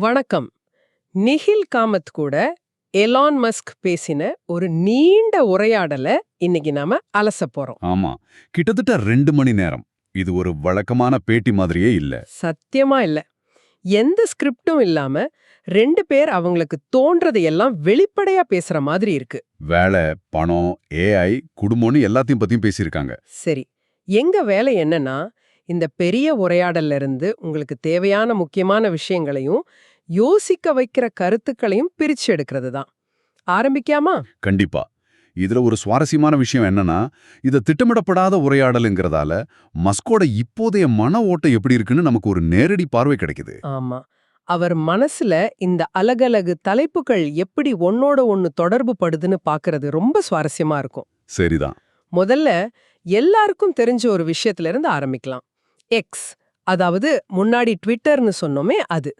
வணக்கம். நிகில் காமத் கூட Elon Musk பேசின ஒரு நீண்ட உரையாடல இன்னைக்கு நாம அலச போறோம். ஆமா கிட்டத்தட்ட ரெண்டு மணி நேரம். இது ஒரு வழக்கமான பேட்டி மாதிரியே இல்ல. சத்தியமா இல்ல. எந்த ஸ்கிரிப்டும் இல்லாம ரெண்டு பேர் அவங்களுக்கு தோன்றதையெல்லாம் வெளிப்படையா பேசுற மாதிரி இருக்கு. வேலை பணம் ஏஐ குடும்பம்னு எல்லாத்தையும் பத்தியும் பேசியிருக்காங்க. சரி எங்க வேலை என்னன்னா இந்த பெரிய உரையாடல்ல இருந்து உங்களுக்கு தேவையான முக்கியமான விஷயங்களையும் யோசிக்க வைக்கிற கருத்துக்களையும் பிரிச்சு எடுக்கிறது தான் ஆரம்பிக்காமா? கண்டிப்பா. இதுல ஒரு சுவாரஸ்யமான விஷயம் என்னன்னா இத திட்டமிடப்படாத உரையாடலுங்கிறதால மஸ்கோட இப்போதைய மன ஓட்டம் எப்படி இருக்குன்னு நமக்கு ஒரு நேரடி பார்வை கிடைக்குது. ஆமா. அவர் மனசுல இந்த அலகலகு தலைப்புகள் எப்படி ஒன்னோட ஒன்னு தொடர்பு படுதுன்னு பாக்குறது ரொம்ப சுவாரஸ்யமா இருக்கும். சரிதான். முதல்ல எல்லாருக்கும் தெரிஞ்ச ஒரு விஷயத்துல இருந்து ஆரம்பிக்கலாம். எக்ஸ் அதாவது முன்னாடி ட்விட்டர்னு சொன்னோமே அது.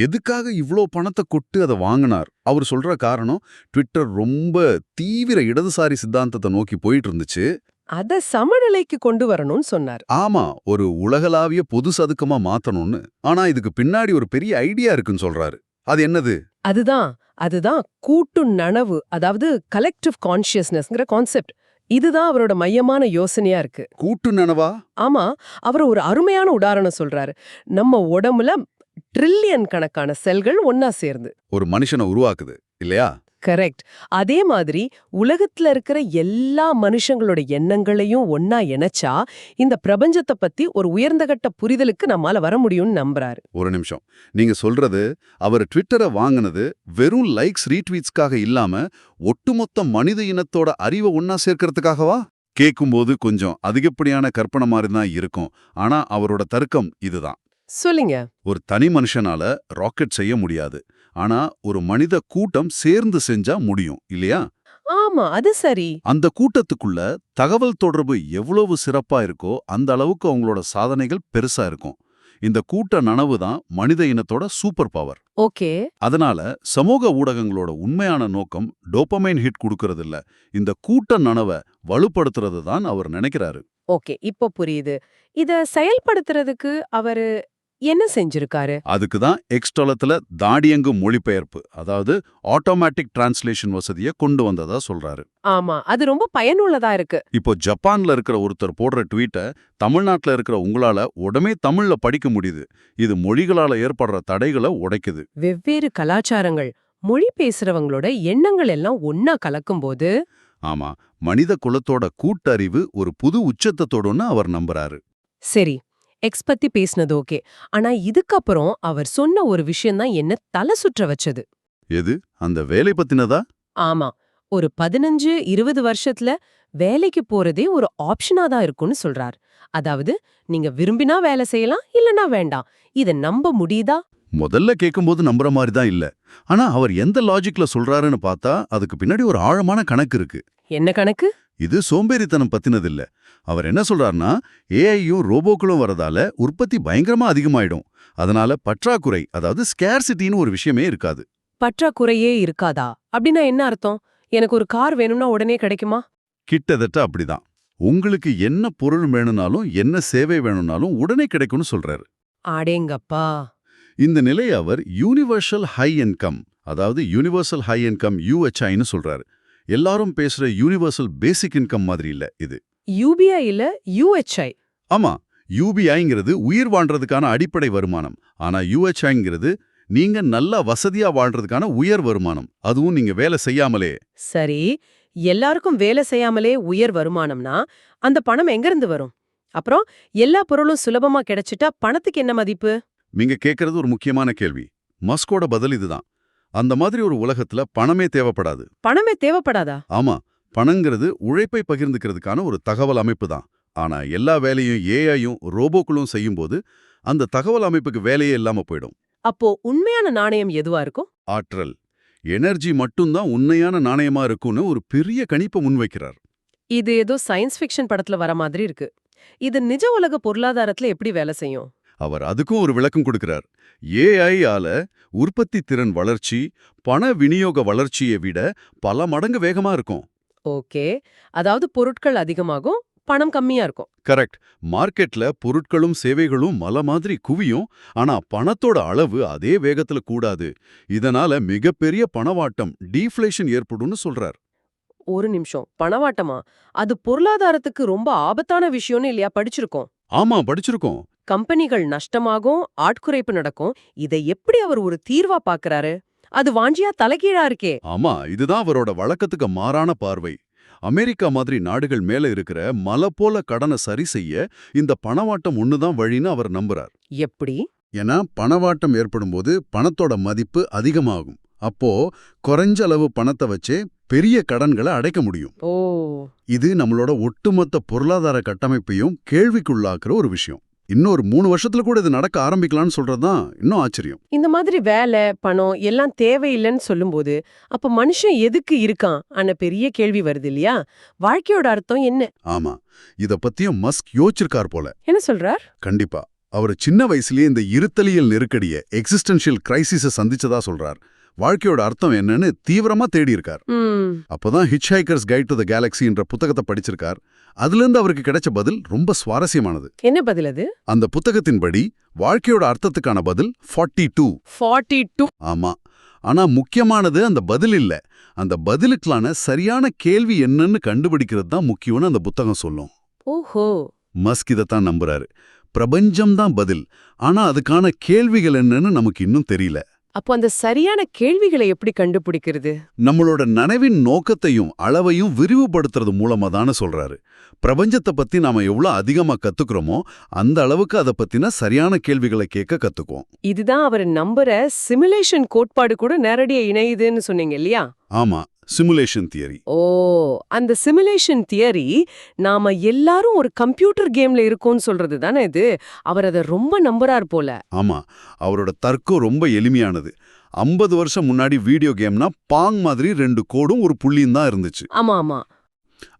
எதுக்காக இவ்ளோ பணத்தை கொட்டு அதை வாங்கினார்? அவர் சொல்ற காரணம் ட்விட்டர் ரொம்ப தீவிர இடதுசாரி சித்தாந்தத்தை நோக்கி போயிட்டு இருந்துச்சு அத சமநிலைக்கு கொண்டு வரணும்னு சொன்னார். ஆமா ஒரு உலகளாவிய பொது சதுக்கமா மாத்தணும்னு. ஆனா இதுக்கு பின்னாடி ஒரு பெரிய ஐடியா இருக்குன்னு சொல்றாரு. அது என்னது? அதுதான் அதுதான் கூட்டு நனவு அதாவது கலெக்டிவ் கான்ஷியஸ்னஸ்ங்கிற கான்செப்ட் இதுதான் அவரோட மையமான யோசனையா இருக்கு. கூட்டு நனவா? ஆமா அவர் ஒரு அருமையான உதாரணம் சொல்றாரு. நம்ம உடம்புல ட்ரில்லியன் கணக்கான செல்கள் ஒன்னா சேர்ந்து. ஒரு மனுஷனை உருவாக்குது இல்லையா? கரெக்ட் அதே மாதிரி உலகத்துல இருக்கிற எல்லா மனுஷங்களோட எண்ணங்களையும் ஒன்னா இணைச்சா இந்த பிரபஞ்சத்தை பத்தி ஒரு உயர்ந்த கட்ட புரிதலுக்கு நம்மால வர முடியும்னு நம்புறாரு. ஒரு நிமிஷம். நீங்க சொல்றது அவர் ட்விட்டரை வாங்குனது வெறும் லைக்ஸ் ரீட்வீட்ஸ்க்காக இல்லாம ஒட்டுமொத்த மனித இனத்தோட அறிவை ஒன்னா சேர்க்கறதுக்காகவா? கேட்கும்போது கொஞ்சம் அதிகப்படியான கற்பனை மாதிரி தான் இருக்கும். ஆனா அவரோட தர்க்கம் இதுதான். சொல்லுங்க. ஒரு தனி மனுஷனால ராக்கெட் செய்ய முடியாது. ஆனா ஒரு மனித கூட்டம் சேர்ந்து செஞ்சா முடியும் இல்லையா? ஆமா அது சரி. அந்த கூட்டத்துக்குள்ள தகவல் தொடர்பு எவ்வளவு சிறப்பா இருக்கோ அந்த அளவுக்கு அவங்களோட சாதனைகள் பெருசா இருக்கும். இந்த கூட்ட நனவு தான் மனித இனத்தோட சூப்பர் பவர் ஓகே. அதனால சமூக ஊடகங்களோட உண்மையான நோக்கம் டோப்பமைன் ஹிட் கொடுக்கறது இல்ல இந்த கூட்ட நனவை வலுப்படுத்துறது தான் அவர் நினைக்கிறாரு. ஓகே இப்போ புரியுது. இத செயல்படுத்துறதுக்கு அவரு என்ன செஞ்சிருக்காரு? அதுக்கு தான் எக்ஸ்டலத்துல தாடியங்கு மொழிபெயர்ப்பு அதாவது ஆட்டோமேட்டிக் டிரான்ஸ்லேஷன் வசதியை கொண்டு வந்ததா சொல்றாரு. ஆமா அது ரொம்ப பயனுள்ளதா இருக்கு. இப்போ ஜப்பான்ல இருக்கிற ஒருத்தர் போடுற ட்வீட்டை தமிழ்நாட்டுல இருக்கிற உங்களால உடனே தமிழ்ல படிக்க முடியுது. இது மொழிகளால ஏற்படுற தடைகளை உடைக்குது. வெவ்வேறு கலாச்சாரங்கள் மொழி பேசுறவங்களோட எண்ணங்கள் எல்லாம் ஒன்னா கலக்கும்போது ஆமா மனித குலத்தோட கூட்டறிவு ஒரு புது உச்சத்தை அவர் நம்புறாரு. சரி எக்ஸ் பத்தி பேசினது ஓகே ஆனா இதுக்கப்புறம் அவர் சொன்ன ஒரு விஷயம்தான் என்ன தலை சுற்ற வச்சது. எது? அந்த வேலை பத்தினதா? ஆமா. ஒரு பதினஞ்சு இருபது வருஷத்துல வேலைக்கு போறதே ஒரு ஆப்ஷனா தான் இருக்கும்னு சொல்றார். அதாவது நீங்க விரும்பினா வேலை செய்யலாம் இல்லனா வேண்டாம். இத நம்ப முடியுதா? முதல்ல கேட்கும்போது நம்புற மாதிரி தான் இல்ல. ஆனா அவர் எந்த லாஜிக்ல சொல்றாருன்னு பார்த்தா அதுக்கு பின்னாடி ஒரு ஆழமான கணக்கு இருக்கு. என்ன கணக்கு? இது சோம்பேறித்தனம் பத்தினது இல்ல அவர் என்ன சொல்றாருன்னா ஏஐயும் ரோபோக்களும் வரதால உற்பத்தி பயங்கரமா அதிகமாயிடும். அதனால பற்றாக்குறை அதாவது ஸ்கேர்சிட்டின்னு ஒரு விஷயமே இருக்காது. பற்றாக்குறையே இருக்காதா? அப்படின்னா என்ன அர்த்தம்? எனக்கு ஒரு கார் வேணும்னா உடனே கிடைக்குமா? கிட்டத்தட்ட அப்படிதான். உங்களுக்கு என்ன பொருள் வேணும்னாலும் என்ன சேவை வேணும்னாலும் உடனே கிடைக்கும்னு சொல்றாரு. ஆடேங்கப்பா. இந்த நிலையை அவர் யூனிவர்சல் ஹை இன்கம் அதாவது யூனிவர்சல் ஹை இன்கம் யூஹெச்ஐன்னு சொல்றாரு. எல்லாரும் பேசுற யூனிவர்சல் பேசிக் இன்கம் மாதிரி இல்ல இது. யூபிஐ இல்ல யூஎச்ஐ ஆமா யூபிஐங்கிறது உயிர் வாழ்றதுக்கான அடிப்படை வருமானம். ஆனா யூஹெச்ஐங்கிறது நீங்க நல்லா வசதியா வாழ்றதுக்கான உயர் வருமானம். அதுவும் நீங்க வேலை செய்யாமலே. சரி எல்லாருக்கும் வேலை செய்யாமலே உயர் வருமானம்னா அந்த பணம் எங்கிருந்து வரும்? அப்புறம் எல்லா பொருளும் சுலபமா கிடைச்சிட்டா பணத்துக்கு என்ன மதிப்பு? நீங்க கேட்கறது ஒரு முக்கியமான கேள்வி. மஸ்கோட பதில் இதுதான். அந்த மாதிரி ஒரு உலகத்துல பணமே தேவைப்படாது. பணமே தேவைப்படாதா? ஆமா பணங்கிறது உழைப்பை பகிர்ந்துக்கிறதுக்கான ஒரு தகவல் அமைப்பு தான். ஆனா எல்லா வேலையும் ஏஐயும் ரோபோக்களும் செய்யும்போது அந்த தகவல் அமைப்புக்கு வேலையே இல்லாம போயிடும். அப்போ உண்மையான நாணயம் எதுவா இருக்கும்? ஆற்றல். எனர்ஜி மட்டும்தான் உண்மையான நாணயமா இருக்கும்னு ஒரு பெரிய கணிப்பை முன்வைக்கிறார். இது ஏதோ சயின்ஸ் ஃபிக்ஷன் படத்துல வர மாதிரி இருக்கு. இது நிஜ உலக பொருளாதாரத்துல எப்படி வேலை செய்யும்? அவர் அதுக்கும் ஒரு விளக்கம் கொடுக்கிறார். ஏஐ ஆல உற்பத்தி திறன் வளர்ச்சி பண விநியோக வளர்ச்சியை விட பல மடங்கு வேகமா இருக்கும். ஓகே. அதாவது பொருட்கள் அதிகமாகும் பணம் கம்மியா இருக்கும். கரெக்ட். மார்க்கெட்ல பொருட்களும் சேவைகளும் மலை மாதிரி குவியும் ஆனா பணத்தோட அளவு அதே வேகத்துல கூடாது. இதனால மிகப்பெரிய பணவாட்டம் டீஃப்ளேஷன் ஏற்படும்னு சொல்றார். ஒரு நிமிஷம். பணவாட்டமா? அது பொருளாதாரத்துக்கு ரொம்ப ஆபத்தான விஷயம்னு இல்லையா? படிச்சிருக்கோம். ஆமா படிச்சிருக்கோம். கம்பெனிகள் நஷ்டமாகும் ஆட்குறைப்பு நடக்கும். இதை எப்படி அவர் ஒரு தீர்வா பாக்குறாரு? அது வாஞ்சியா தலைகீழா இருக்கே. ஆமா இதுதான் அவரோட வழக்கத்துக்கு மாறான பார்வை. அமெரிக்கா மாதிரி நாடுகள் மேல இருக்கிற மலை போல கடனை சரி செய்ய இந்த பணவாட்டம் ஒண்ணுதான் வழின்னு அவர் நம்புறார். எப்படி? ஏன்னா பணவாட்டம் ஏற்படும்போது பணத்தோட மதிப்பு அதிகமாகும். அப்போ குறைஞ்ச அளவு பணத்தை வச்சே பெரிய கடன்களை அடைக்க முடியும். இது நம்மளோட ஒட்டுமொத்த பொருளாதார கட்டமைப்பையும் கேள்விக்குள்ளாக்குற ஒரு விஷயம். இன்னொரு மூணு வருஷத்துல கூட இது நடக்க ஆரம்பிக்கலாம்னு சொல்றதுதான் இன்னும் ஆச்சரியம். இந்த மாதிரி வேலை பணம் எல்லாம் தேவையில்லைன்னு சொல்லும்போது அப்ப மனுஷன் எதுக்கு இருக்கான்? அన్న பெரிய கேள்வி வருது இல்லையா? வாழ்க்கையோட அர்த்தம் என்ன? ஆமா. இத பத்தியும் மஸ்க் யோசிச்சிருக்கார் போல. என்ன சொல்றார்? கண்டிப்பா. அவர் சின்ன வயசுலயே இந்த இருத்தலியல் நெருக்கடிய எக்ஸிஸ்டன்ஷியல் கிரைசிஸ சந்திச்சதா சொல்றார். வாழ்க்கையோட அர்த்தம் என்னன்னு தீவிரமா தேடி இருக்கார் அப்பதான் hitch hikers guide to the கேலக்ஸின்ற புத்தகத்தை படிச்சிருக்கார். அதுல இருந்து அவருக்கு கிடைச்ச பதில் ரொம்ப சுவாரஸ்யமானது. என்ன பதில் அது? அந்த புத்தகத்தின்படி வாழ்க்கையோட அர்த்தத்துக்கான பதில் 42 டூ ஃபார்ட்டி டூ ஆமா. ஆனா முக்கியமானது அந்த பதில் இல்ல. அந்த பதிலுக்கான சரியான கேள்வி என்னன்னு கண்டுபிடிக்கிறது தான் முக்கியம்னு அந்த புத்தகம் சொல்லும். ஓஹோ. மஸ்க் இதைத்தான் நம்புறாரு. பிரபஞ்சம் தான் பதில். ஆனா அதுக்கான கேள்விகள் என்னன்னு நமக்கு இன்னும் தெரியல. அப்போ அந்த சரியான கேள்விகளை எப்படி கண்டுபிடிக்கிறது? நம்மளோட நனவின் நோக்கத்தையும் அளவையும் விரிவுபடுத்துறது மூலமா தானே சொல்றாரு. பிரபஞ்சத்தை பத்தி நாம எவ்வளவு அதிகமா கத்துக்கிறோமோ அந்த அளவுக்கு அதை பத்தின சரியான கேள்விகளை கேட்க கத்துக்குவோம். இதுதான் அவர் நம்புற சிமுலேஷன் கோட்பாடு கூட நேரடியா இணையுதுன்னு சொன்னீங்க இல்லையா? ஆமா. சிமுலேஷன் தியரி ஓ அந்த சிமுலேஷன் தியரி நாம எல்லாரும் ஒரு கம்ப்யூட்டர் கேம்ல இருக்கோம்னு சொல்றது தானே இது? அவர் அதை ரொம்ப நம்புறார் போல. ஆமா அவரோட தர்க்கம் ரொம்ப எளிமையானது. ஐம்பது வருஷம் முன்னாடி வீடியோ கேம்னா பாங் மாதிரி ரெண்டு கோடும் ஒரு புள்ளியும் தான் இருந்துச்சு. ஆமா ஆமா.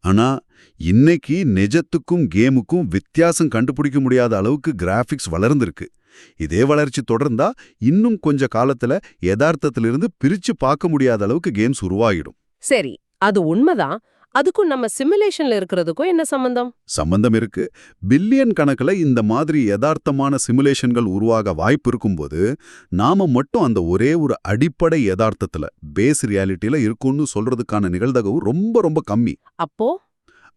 ஆனா இன்னைக்கு நிஜத்துக்கும் கேமுக்கும் வித்தியாசம் கண்டுபிடிக்க முடியாத அளவுக்கு கிராஃபிக்ஸ் வளர்ந்திருக்கு. இதே வளர்ச்சி தொடர்ந்தா இன்னும் கொஞ்ச காலத்துல யதார்த்தத்திலிருந்து பிரிச்சு பார்க்க முடியாத அளவுக்கு கேம்ஸ் உருவாகிடும். சரி அது உண்மைதான். அதுக்கும் நம்ம சிமுலேஷன்ல இருக்கிறதுக்கும் என்ன சம்பந்தம்? சம்பந்தம் இருக்கு. பில்லியன் கணக்குல இந்த மாதிரி யதார்த்தமான சிமுலேஷன்கள் உருவாக வாய்ப்பு இருக்கும்போது நாம மட்டும் அந்த ஒரே ஒரு அடிப்படை யதார்த்தத்துல பேஸ் ரியாலிட்டியில இருக்கும்னு சொல்றதுக்கான நிகழ்தகவு ரொம்ப ரொம்ப கம்மி. அப்போ?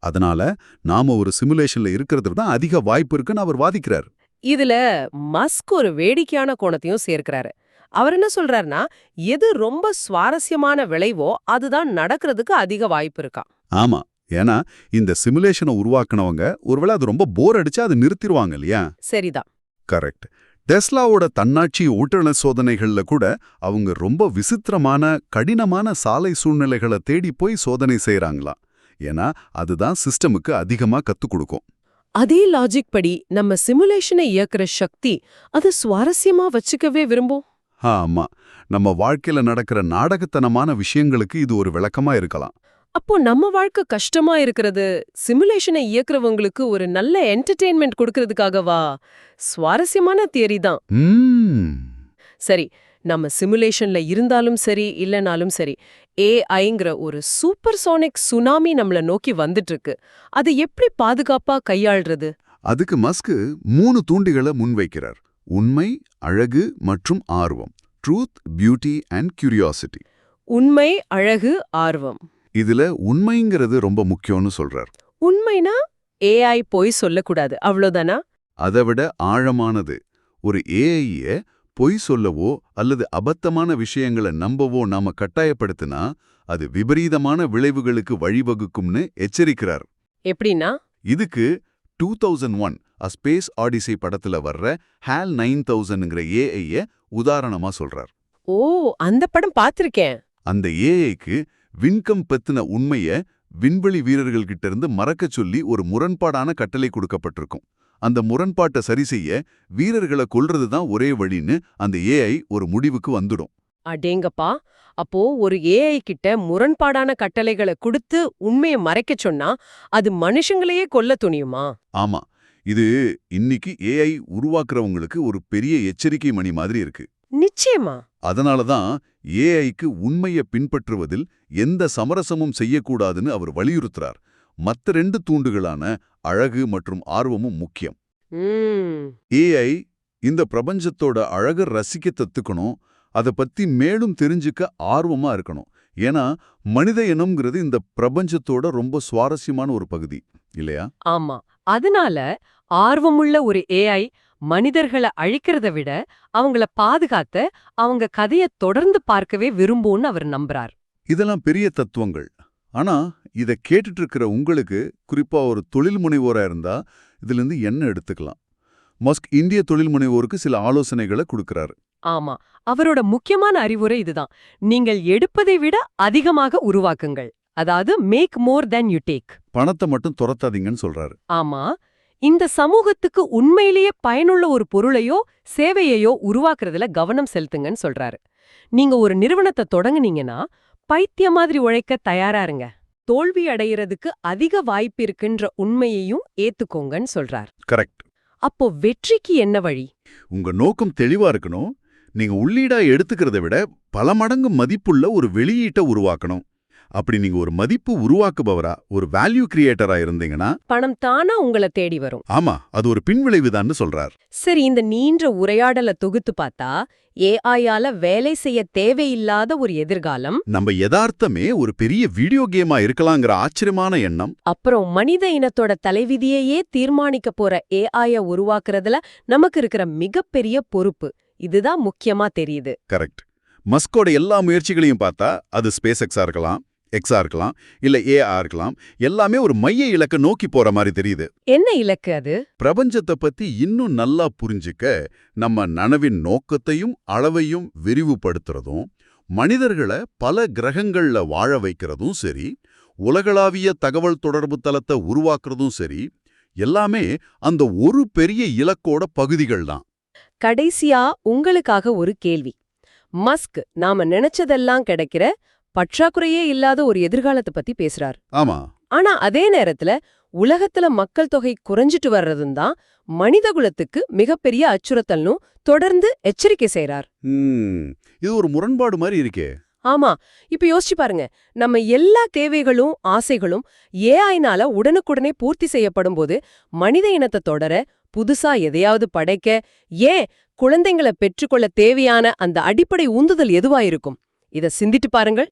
அதனால நாம ஒரு சிமுலேஷன்ல இருக்கிறது தான் அதிக வாய்ப்பு இருக்குன்னு அவர் வாதிக்கிறார். இதுல மஸ்க் ஒரு வேடிக்கையான கோணத்தையும் சேர்க்கிறாரு. அவர் என்ன சொல்றாருன்னா எது ரொம்ப சுவாரஸ்யமான விளைவோ அதுதான் நடக்கிறதுக்கு அதிக வாய்ப்பு இருக்கா. ஆமா. ஏன்னா இந்த சிமுலேஷனை உருவாக்குனவங்க ஒருவேளை அது ரொம்ப போர் அடிச்சா அது நிறுத்திடுவாங்க இல்லையா? சரிதான். கரெக்ட். டெஸ்லாவோட தன்னாட்சி ஓட்டுநர் சோதனைகள்ல கூட அவங்க ரொம்ப விசித்திரமான கடினமான சாலை சூழ்நிலைகளை தேடி போய் சோதனை செய்றாங்களாம். ஏன்னா அதுதான் சிஸ்டமுக்கு அதிகமா கத்துக் கொடுக்கும். அதே லாஜிக் படி நம்ம சிமுலேஷனை இயக்குற சக்தி அது சுவாரஸ்யமா வச்சுக்கவே விரும்பும். ஆமா. நம்ம வாழ்க்கையில நடக்கிற நாடகத்தனமான விஷயங்களுக்கு இது ஒரு விளக்கமா இருக்கலாம். அப்போ நம்ம வாழ்க்கை கஷ்டமா இருக்கிறது சிமுலேஷனை இயக்குறவங்களுக்கு ஒரு நல்ல என்டர்டெயின்மெண்ட் கொடுக்கறதுக்காகவா? சுவாரஸ்யமான தியரி தான். சரி நம்ம சிமுலேஷன்ல இருந்தாலும் சரி இல்லனாலும் சரி ஏஐங்கிற ஒரு சூப்பர் சோனிக் சுனாமி நம்மள நோக்கி வந்துட்டு இருக்கு அதை எப்படி பாதுகாப்பா கையாள்றது? அதுக்கு மஸ்கு மூணு தூண்டிகளை முன்வைக்கிறார். உண்மை அழகு மற்றும் ஆர்வம். ட்ரூத் பியூட்டி அண்ட் கியூரியாசிட்டி உண்மை அழகு ஆர்வம். இதுல உண்மைங்கிறது ரொம்ப முக்கியம்னு சொல்றார். உண்மைனா ஏஐ போய் சொல்லக்கூடாது. அவ்வளோதானா அதை விட ஆழமானது. ஒரு ஏஐய பொய் சொல்லவோ அல்லது அபத்தமான விஷயங்களை நம்பவோ நாம கட்டாயப்படுத்தினா அது விபரீதமான விளைவுகளுக்கு வழிவகுக்கும்னு எச்சரிக்கிறார். எப்படின்னா? இதுக்கு two thousand one a space ஆடிசை படத்துல வர்ற ஹேல் நைன் தௌசண்ட்ங்கிற ஏஐய உதாரணமா சொல்றார். ஓ அந்த படம் பார்த்திருக்கேன் அந்த ஏஐக்கு விண்கம் பத்தின உண்மைய விண்வெளி வீரர்கள்கிட்ட இருந்து மறக்கச் சொல்லி ஒரு முரண்பாடான கட்டளை கொடுக்கப்பட்டிருக்கும். அந்த முரண்பாட்டை சரி செய்ய வீரர்களை கொல்றது தான் ஒரே வழின்னு அந்த ஏஐ ஒரு முடிவுக்கு வந்துடும். அடேங்கப்பா அப்போ ஒரு ஏஐ கிட்ட முரண்பாடான கட்டளைகளை கொடுத்து உண்மையை மறைக்க சொன்னா அது மனுஷங்களையே கொல்ல துணியுமா? ஆமா இது இன்னைக்கு ஏஐ உருவாக்குறவங்களுக்கு ஒரு பெரிய எச்சரிக்கை மணி மாதிரி இருக்கு. நிச்சயமா. அதனால தான் ஏஐக்கு உண்மையை பின்பற்றுவதில் எந்த சமரசமும் செய்யக்கூடாதுன்னு அவர் வலியுறுத்துறார். மத்த ரெண்டு தூண்டுகளான அழகு மற்றும் ஆர்வமும் முக்கியம். ஏஐ இந்த பிரபஞ்சத்தோட அழக ரசிக்க தத்துக்கணும் அதை பத்தி மேலும் தெரிஞ்சுக்க ஆர்வமா இருக்கணும். ஏன்னா மனித இனம்ங்கிறது இந்த பிரபஞ்சத்தோட ரொம்ப சுவாரஸ்யமான ஒரு பகுதி இல்லையா? ஆமா. அதனால ஆர்வமுள்ள ஒரு ஏஐ மனிதர்களை அழிக்கிறத விட அவங்கள பாதுகாத்த அவங்க கதைய தொடர்ந்து பார்க்கவே விரும்பும்னு அவர் நம்புறார். இதெல்லாம் பெரிய தத்துவங்கள். ஆனா இத கேட்டுட்டு இருக்கிற உங்களுக்கு குறிப்பா ஒரு தொழில் முனைவோரா இருந்தா இதுல இருந்து என்ன எடுத்துக்கலாம். மஸ்க் இந்திய தொழில் முனைவோருக்கு சில ஆலோசனைகளை கொடுக்கறாரு. ஆமா. அவரோட முக்கியமான அறிவுரை இதுதான். நீங்கள் எடுப்பதை விட அதிகமாக உருவாக்குங்கள். அதாவது make more than you take பணத்தை மட்டும் துரத்தாதீங்கன்னு சொல்றாரு. ஆமா. இந்த சமூகத்துக்கு உண்மையிலேயே பயனுள்ள ஒரு பொருளையோ சேவையையோ உருவாக்குறதுல கவனம் செலுத்துங்கன்னு சொல்றாரு. நீங்க ஒரு நிறுவனத்தை தொடங்குனீங்கன்னா பைத்திய மாதிரி உழைக்க தயாரா இருங்க. தோல்வி அடையறதுக்கு அதிக வாய்ப்பு இருக்குன்ற உண்மையையும் ஏத்துக்கோங்கன்னு சொல்றார். கரெக்ட். அப்போ வெற்றிக்கு என்ன வழி? உங்க நோக்கம் தெளிவா இருக்கணும். நீங்க உள்ளீடா எடுத்துக்கிறத விட பல மடங்கு மதிப்புள்ள ஒரு வெளியீட்டை உருவாக்கணும். அப்படி நீங்க ஒரு மதிப்பு உருவாக்குபவரா ஒரு வேல்யூ கிரியேட்டரா இருந்தீங்கன்னா பணம் தானா உங்களை தேடி வரும். ஆமா அது ஒரு பின்விளைவுதான்னு சொல்றார். சரி இந்த நீண்ட உரையாடலை தொகுத்து பார்த்தா ஏஐயால வேலை செய்ய தேவையில்லாத ஒரு எதிர்காலம். நம்ம யதார்த்தமே ஒரு பெரிய வீடியோ கேமா இருக்கலாங்கிற ஆச்சரியமான எண்ணம். அப்புறம் மனித இனத்தோட தலைவிதியையே தீர்மானிக்க போற ஏஐய உருவாக்குறதுல நமக்கு இருக்கிற மிகப்பெரிய பொறுப்பு. இதுதான் முக்கியமா தெரியுது. கரெக்ட் மஸ்கோட எல்லா முயற்சிகளையும் பார்த்தா அது ஸ்பேஸ் எக்ஸா இருக்கலாம் எக்ஸா இருக்கலாம் இல்ல ஏஆ இருக்கலாம் எல்லாமே ஒரு மைய இலக்க நோக்கி போற மாதிரி தெரியுது. என்ன இலக்கு அது? பிரபஞ்சத்தை பத்தி இன்னும் நல்லா புரிஞ்சுக்க நம்ம நனவின் நோக்கத்தையும் அளவையும் விரிவுபடுத்துறதும் மனிதர்களை பல கிரகங்கள்ல வாழ வைக்கிறதும் சரி உலகளாவிய தகவல் தொடர்பு தளத்தை உருவாக்குறதும் சரி எல்லாமே அந்த ஒரு பெரிய இலக்கோட பகுதிகள் தான். கடைசியா உங்களுக்காக ஒரு கேள்வி. மஸ்க் நாம நினைச்சதெல்லாம் கிடைக்கிற பற்றாக்குறையே இல்லாத ஒரு எதிர்காலத்தை பத்தி பேசுறார். ஆமா. ஆனா அதே நேரத்துல உலகத்துல மக்கள் தொகை குறைஞ்சிட்டு வர்றதும் தான் மனிதகுலத்துக்கு மிகப்பெரிய அச்சுறுத்தல்னும் தொடர்ந்து எச்சரிக்கை செய்றார். ம், இது ஒரு முரண்பாடு மாதிரி இருக்கே. ஆமா. இப்ப யோசிச்சு பாருங்க. நம்ம எல்லா தேவைகளும் ஆசைகளும் ஏஐனால உடனுக்குடனே பூர்த்தி செய்யப்படும் போது மனித இனத்தை தொடர புதுசா எதையாவது படைக்க ஏன் குழந்தைங்களை பெற்றுக்கொள்ள தேவையான அந்த அடிப்படை உந்துதல் எதுவா இருக்கும்? இத சிந்திட்டு பாருங்கள்.